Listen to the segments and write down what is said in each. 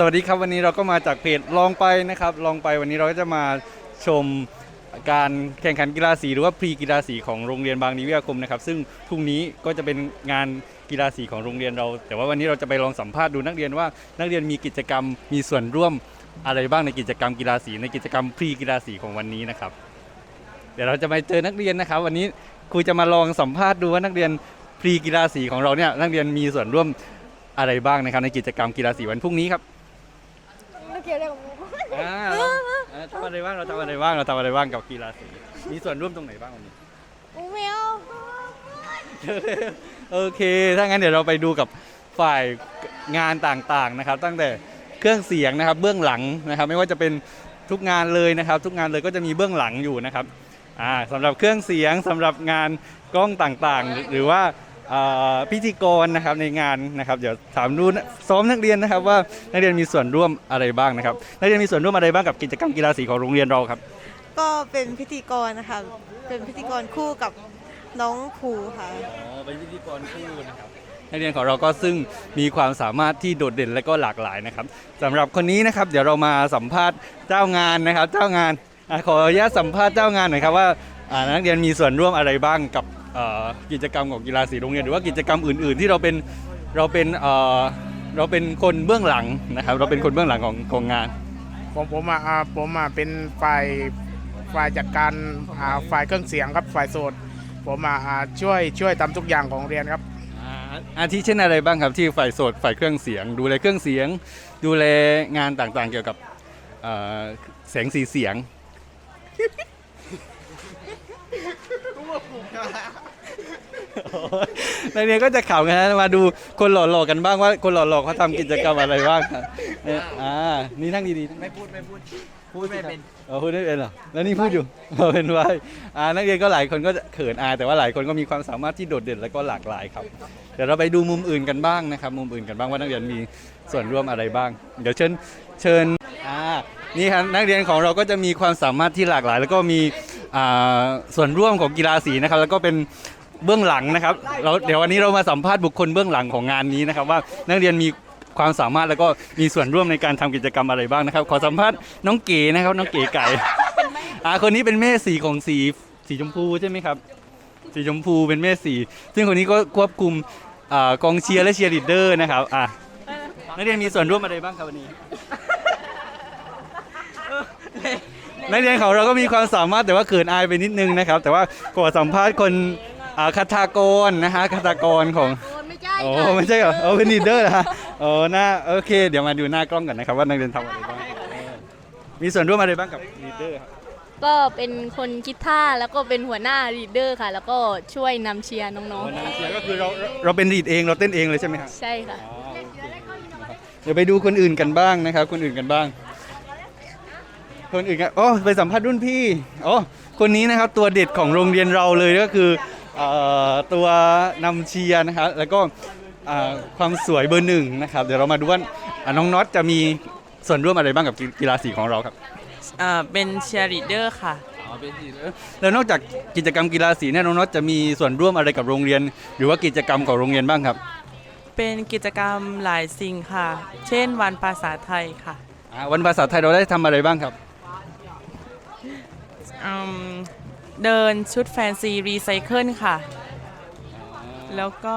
สวัสดีครับวันนี้เราก็มาจากเพจลองไปนะครับ ลองไปวันนี้เราก็จะมาชมการแข่งขันกีฬาสีหรือว่าพรีกีฬาสีของโรงเรียนบางนีวิทยาคมนะครับ ซึ่งพรุ่งนี้ก็จะเป็นงานกีฬาสีของโรงเรียนเรา แต่ว่าวันนี้เราจะไปลองสัมภาษณ์ดูนักเรียนว่านักเรียนมีกิจกรรมมีส่วนร่วมอะไรบ้างในกิจกรรมกีฬาสีในกิจกรรมพรีกีฬาสีของวันนี้นะครับ เดี๋ยวเราจะไปเจอนักเรียนนะครับ วันนี้ครูจะมาลองสัมภาษณ์ดูว่านักเรียนพรีกีฬาสีของเราเนี่ยนักเรียนมีส่วนร่วมอะไรบ้างนะครับในกิจกรรมกีฬาสีวันพรุ่งนี้ครับ กี่ยวอะไรกับหนูอ่าเราเออทำอะไรบ้างเราทำอะไรบ้างเราทำอะไรบ้างกับกีฬาสีมีส่วนร่วมตรงไหนบ้างวันนี้กูไม่เอาโอเค ถ้างั้นเดี๋ยวเราไปดูกับฝ่ายงานต่างๆนะครับ ตั้งแต่เครื่องเสียงนะครับ เบื้องหลังนะครับ ไม่ว่าจะเป็นทุกงานเลยนะครับ ทุกงานเลยก็จะมีเบื้องหลังอยู่นะครับอ่าสำหรับเครื่องเสียงสำหรับงานกล้องต่างๆ หรือว่า พิธีกรนะครับในงานนะครับเดี๋ยวถามดูนะซ้อมนักเรียนนะครับว่านักเรียนมีส่วนร่วมอะไรบ้างนะครับนักเรียนมีส่วนร่วมอะไรบ้างกับกิจกรรมกีฬาสีของโรงเรียนเราครับ ก็เป็นพิธีกรนะคะเป็นพิธีกรคู่กับน้องภูค่ะอ๋อเป็นพิธีกรคู่นะครับนักเรียนของเราก็ซึ่งมีความสามารถที่โดดเด่นและก็หลากหลายนะครับสำหรับคนนี้นะครับ เดี๋ยวเรามาสัมภาษณ์เจ้างานนะครับ เจ้างานอะขออนุญาตสัมภาษณ์เจ้างานหน่อยครับว่าอ่านักเรียนมีส่วนร่วมอะไรบ้างกับเอ่อ กิจกรรมของกีฬาสีโรงเรียนหรือว่ากิจกรรมอื่น ๆ ที่เราเป็นเราเป็นเอ่อเราเป็นคนเบื้องหลังนะครับ เราเป็นคนเบื้องหลังของของงานผมผมอะอ่าผมอะเป็นฝ่ายฝ่ายจัดการอ่าฝ่ายเครื่องเสียงครับฝ่ายโสดผมอะอ่าช่วยช่วยทำทุกอย่างของเรียนครับอ่าอาทิเช่นอะไรบ้างครับที่ฝ่ายโสดฝ่ายเครื่องเสียง ดูแลเครื่องเสียง ดูแลงานต่างๆ เกี่ยวกับเอ่อแสงสีเสียง นักเรียนก็จะข่าวกันนะมาดูคนหล่อๆกันบ้างว่าคนหล่อๆเขาทำกิจกรรมอะไรบ้างครับเนี่ยอ่านี่นั่งดีๆ ไม่พูดไม่พูด พูดไม่เป็น เออพูดไม่เป็นเหรอ แล้วนี่พูดอยู่ เออเป็นไว้อ่านักเรียนก็หลายคนก็จะเขินอายแต่ว่าหลายคนก็มีความสามารถที่โดดเด่นและก็หลากหลายครับ เดี๋ยวเราไปดูมุมอื่นกันบ้างนะครับ มุมอื่นกันบ้างว่านักเรียนมีส่วนร่วมอะไรบ้าง เดี๋ยวเชิญเชิญ อ่า นี่ครับนักเรียนของเราก็จะมีความสามารถที่หลากหลาย แล้วก็มีอ่าส่วนร่วมของกีฬาสีนะครับ แล้วก็เป็น เบื้องหลังนะครับเราเดี๋ยววันนี้เรามาสัมภาษณ์บุคคลเบื้องหลังของงานนี้นะครับ ว่านักเรียนมีความสามารถแล้วก็มีส่วนร่วมในการทำกิจกรรมอะไรบ้างนะครับ ขอสัมภาษณ์น้องเก๋นะครับ น้องเก๋ไก่อ่าคนนี้เป็นแม่สีของสีสีชมพูใช่ไหมครับ สีชมพูเป็นแม่สี ซึ่งคนนี้ก็ควบคุมกองเชียร์และเชียร์ลีดเดอร์นะครับอะนักเรียนมีส่วนร่วมอะไรบ้างครับวันนี้นักเรียนของเราก็มีความสามารถแต่ว่าเขินอายไปนิดนึงนะครับ แต่ว่าขอสัมภาษณ์คน อ่าคาถากรนะฮะคาถากรของไม่ใช่โอ้ไม่ใช่เหรอโอ้เป็นลีดเดอร์นะฮะโอ้หน้าโอเค เดี๋ยวมาดูหน้ากล้องกันนะครับว่านักเรียนทำอะไรบ้างเออมีส่วนร่วมอะไรบ้างกับลีดเดอร์ครับก็เป็นคนคิดท่าแล้วก็เป็นหัวหน้าลีดเดอร์ค่ะ แล้วก็ช่วยนำเชียร์น้องโอ้หน้าเชียร์ก็คือเราเราเป็นลีดเองเราเต้นเองเลยใช่ไหมครับ ๆ ใช่ค่ะ เดี๋ยวไปดูคนอื่นกันบ้างนะครับ คนอื่นกันบ้าง คนอื่นกันโอ้ไปสัมภาษณ์รุ่นพี่โอ้คนนี้นะครับตัวเด็ดของโรงเรียนเราเลยก็คือเอ่อ ตัวนำเชียร์นะครับแล้วก็อ่าความสวยเบอร์หนึ่งนะครับเดี๋ยวเรามาดูว่าอะน้องน็อตจะมีส่วนร่วมอะไรบ้างกับกีกีฬาสีของเราครับอ่าเป็นเชียร์ลีดเดอร์ค่ะอ๋อเป็นลีดเดอร์แล้วนอกจากกิจกรรมกีฬาสีเนี่ยน้องน็อตจะมีส่วนร่วมอะไรกับโรงเรียน หรือว่ากิจกรรมของโรงเรียนบ้างครับ เป็นกิจกรรมหลายสิ่งค่ะ เช่นวันภาษาไทยค่ะอ่าวันภาษาไทยเราได้ทำอะไรบ้างครับอืม เดินชุดแฟนซีรีไซเคิลค่ะ แล้วก็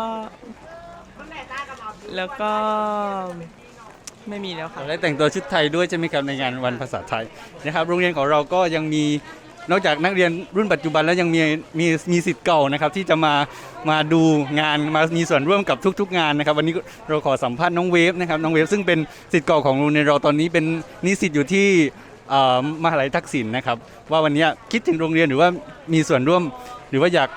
แล้วก็ไม่มีแล้วค่ะเราได้แต่งตัวชุดไทยด้วยใช่ไหมครับในงานวันภาษาไทยนะครับ โรงเรียนของเราก็ยังมีนอกจากนักเรียนรุ่นปัจจุบันแล้วยังมีมีมีสิทธิ์เก่านะครับ ที่จะมามาดูงานมามีส่วนร่วมกับทุก ๆ งานนะครับ วันนี้เราขอสัมภาษณ์น้องเวฟนะครับน้องเวฟซึ่งเป็นสิทธิ์เก่าของโรงเรียนเราตอนนี้เป็นนิสิตอยู่ที่ มหาลัยทักษิณนะครับ ว่าวันนี้คิดถึงโรงเรียนหรือว่ามีส่วนร่วม หรือว่าอยาก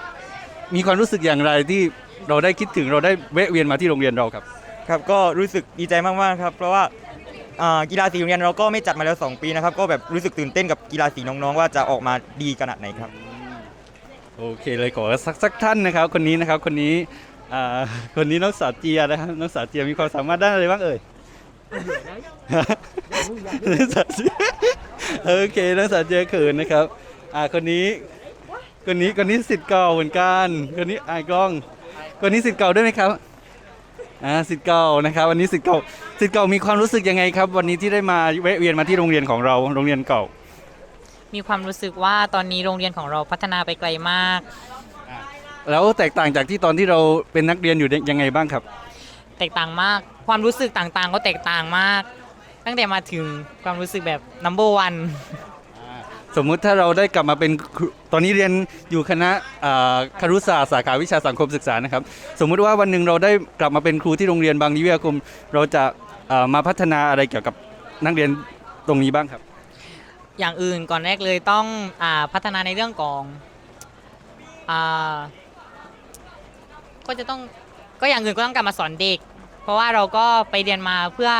มีความรู้สึกอย่างไรที่เราได้คิดถึงเราได้แวะเวียนมาที่โรงเรียนเราครับครับก็รู้สึกดีใจมากๆครับ เพราะว่าอ่ากีฬาสีโรงเรียนเราก็ไม่จัดมาแล้ว 2 ปีนะครับ ก็แบบรู้สึกตื่นเต้นกับกีฬาสีน้องๆ ว่าจะออกมาดีขนาดไหนครับ โอเคเลยขอสักสักท่านนะครับ คนนี้นะครับคนนี้อ่าคนนี้น้องสาเจียนะครับน้องสาเจียมีความสามารถด้านอะไรบ้างเอ่ย น้องสาเจียโอเคน้องสาเจียเขินนะครับ อ่าคนนี้คนนี้คนนี้สิทธิ์เก่าเหมือนกันคนนี้อายกล้องคนนี้สิทธิ์เก่าด้วยไหมครับอ่าสิทธิ์เก่านะครับวันนี้สิทธิ์เก่าสิทธิ์เก่ามีความรู้สึกยังไงครับ วันนี้ที่ได้มาแวะเวียนมาที่โรงเรียนของเราโรงเรียนเก่า มีความรู้สึกว่าตอนนี้โรงเรียนของเราพัฒนาไปไกลมาก แล้วแตกต่างจากที่ตอนที่เราเป็นนักเรียนอยู่ยังไงบ้างครับ แตกต่างมาก ความรู้สึกต่างๆ ก็แตกต่างมาก ตั้งแต่มาถึงความรู้สึกแบบ number one สมมุติถ้าเราได้กลับมาเป็นครูตอนนี้เรียนอยู่คณะอ่าครุศาสตร์สาขาวิชาสังคมศึกษานะครับ สมมุติว่าวันหนึ่งเราได้กลับมาเป็นครูที่โรงเรียนบางนิเวศคม เราจะอ่ามาพัฒนาอะไรเกี่ยวกับนักเรียนตรงนี้บ้างครับ อย่างอื่นก่อนแรกเลยต้องอาพัฒนาในเรื่องของอาก็จะต้องก็อย่างอื่นก็ต้องกลับมาสอนเด็ก เพราะว่าเราก็ไปเรียนมาเพื่อ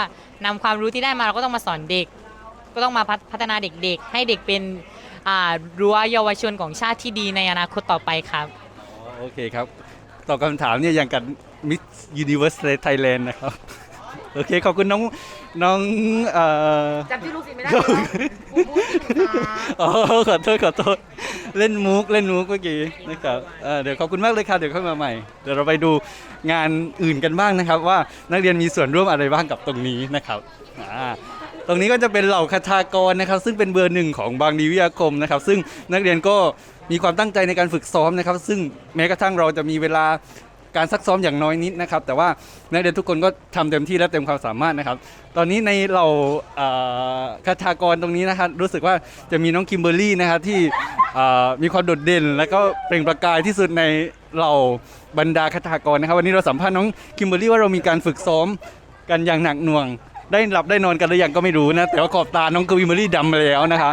นำความรู้ที่ได้มาเราก็ต้องมาสอนเด็ก ก็ต้องมาพัฒพัฒนาเด็กๆ ให้เด็กเป็นรั้วเยาวชนของชาติที่ดีในอนาคตต่อไปครับโอเคครับตอบคำถามเนี่ยอย่างกับมิสยูนิเวอร์สไทยแลนด์นะครับ โอเคขอบคุณน้องน้องเอ่อ จำที่ลูกศิษย์ไม่ได้อ๋อขอโทษขอโทษเล่นมุกเล่นมุกเมื่อกี้นะครับเอ่อเดี๋ยวขอบคุณมากเลยครับเดี๋ยวค่อยมาใหม่เดี๋ยวเราไปดูงานอื่นกันบ้างนะครับ ว่านักเรียนมีส่วนร่วมอะไรบ้างกับตรงนี้นะครับอ่าตรงนี้ก็จะเป็นเหล่าคทากรนะครับ ซึ่งเป็นเบอร์หนึ่งของบางดีวิทยาคมนะครับ ซึ่งนักเรียนก็มีความตั้งใจในการฝึกซ้อมนะครับ ซึ่งแม้กระทั่งเราจะมีเวลา การซักซ้อมอย่างน้อยนิดนะครับ แต่ว่านักเรียนทุกคนก็ทำเต็มที่และเต็มความสามารถนะครับ ตอนนี้ในเหล่าเอ่อคทากรตรงนี้นะครับ รู้สึกว่าจะมีน้องคิมเบอร์รี่นะครับที่เอ่อมีความโดดเด่น และก็เปล่งประกายที่สุดในเหล่าบรรดาคทากรนะครับ วันนี้เราสัมภาษณ์น้องคิมเบอร์รี่ว่าเรามีการฝึกซ้อมกันอย่างหนักหน่วง ได้หลับได้นอนกันหรือยังก็ไม่รู้นะ แต่ว่าขอบตาน้องคิมเบอร์รี่ดำไปแล้วนะคะ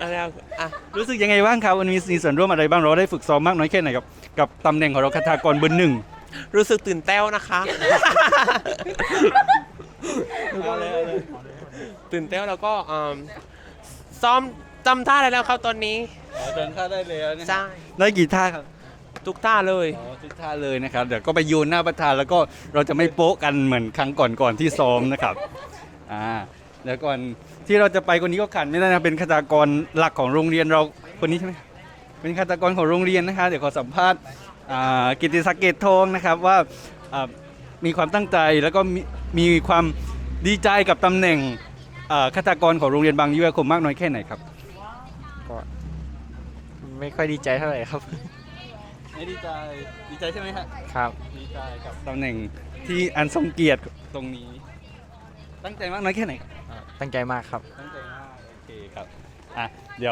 อะไรอะอะรู้สึกยังไงบ้างครับวันนี้มีส่วนร่วมอะไรบ้างเราได้ฝึกซ้อมมากน้อยแค่ไหนกับ กับตำแหน่งของเราคทากรเบอร์หนึ่งรู้สึกตื่นเต้นนะคะ ตื่นเต้นแล้วก็อืมซ้อมจำท่าได้แล้วครับตอนนี้เดินท่าได้เลยใช่ได้กี่ท่าครับทุกท่าเลย อ๋อทุกท่าเลยนะครับ เดี๋ยวก็ไปโยนหน้าประธานแล้วก็เราจะไม่โป๊ะกันเหมือนครั้งก่อนๆที่ซ้อมนะครับอ่าเดี๋ยวก่อนที่เราจะไปคนนี้ก็ขันไม่ได้นะเป็นคตากรหลักของโรงเรียนเราคนนี้ใช่ไหม เป็นคตากรของโรงเรียนนะคะ เดี๋ยวขอสัมภาษณ์อ่ากิตติศักดิ์เกตทองนะครับว่าอ่ามีความตั้งใจแล้วก็มีมีความดีใจกับตำแหน่งอ่าคตากรของโรงเรียนบางยี่ห้อคมมากน้อยแค่ไหนครับไม่ค่อยดีใจเท่าไหร่ครับ ไม่ดีใจดีใจใช่ไหมฮะครับ ดีใจกับตำแหน่งที่อันทรงเกียรติตรงนี้ ตั้งใจมากน้อยแค่ไหนครับตั้งใจมากครับ ตั้งใจมากโอเคครับอะเดี๋ยว